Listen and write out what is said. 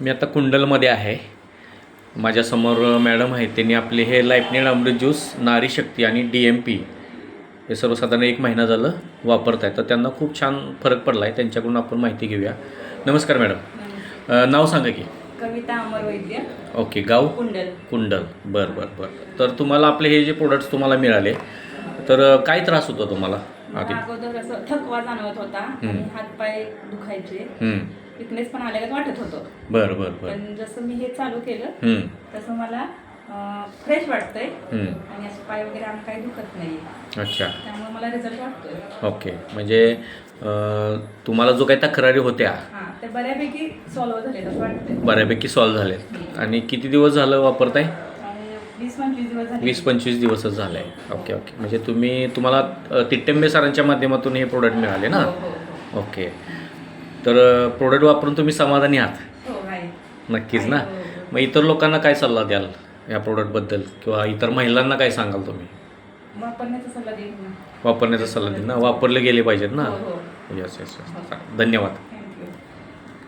मी आता कुंडलमध्ये आहे. माझ्यासमोर मॅडम आहेत. त्यांनी आपले हे लाईफनेड अमृत ज्यूस नारी शक्ती आणि डी एम पी हे सर्वसाधारण एक महिना झालं वापरत आहे तर त्यांना खूप छान फरक पडला आहे त्यांच्याकडून आपण माहिती घेऊया. नमस्कार मॅडम. नाव सांगा की. कविता अमर वैद्य. ओके गाव? कुंडल. कुंडल. बरं बरं बरं. तर तुम्हाला आपले हे जे प्रोडक्ट्स तुम्हाला मिळाले तर काय त्रास होता तुम्हाला? आधी अगोदर असं थकवा जाणवत होता. हातपाय दुखायचे. विकनेस पण आल्यागत वाटत होतं. बरं बरं बरं. पण जसं मी हे चालू केलं हं, तसं मला फ्रेश वाटतंय. हं. आणि असं पाय वगैरे आम काही दुखत नाही अच्छा. त्यामुळे मला रिझल्ट वाटतोय. ओके. म्हणजे अ, तुम्हाला जो काही तक्रारी होत्या हां ते बऱ्यापैकी सॉल्व्ह झाले असं वाटतंय. बऱ्यापैकी सॉल्व्ह झालेत. आणि किती दिवस झालं वापरताय? आणि वीस पंचवीस दिवस झाले. वीस पंचवीस दिवसच झालं. आहे ओके ओके. म्हणजे तुम्ही तुम्हाला अ, तिट्टेंबे सरांच्या माध्यमातून हे प्रोडक्ट मिळाले ना? हो हो. ओके. तर प्रोडक्ट वापरून तुम्ही समाधानी आहात. हो नक्कीच ना? हो, हो. मग इतर लोकांना काय सल्ला द्याल या प्रोडक्टबद्दल किंवा इतर महिलांना काय सांगाल तुम्ही? वापरण्याचा सल्ला देईन ना. वापरले गेले पाहिजेत ना? येस येस धन्यवाद.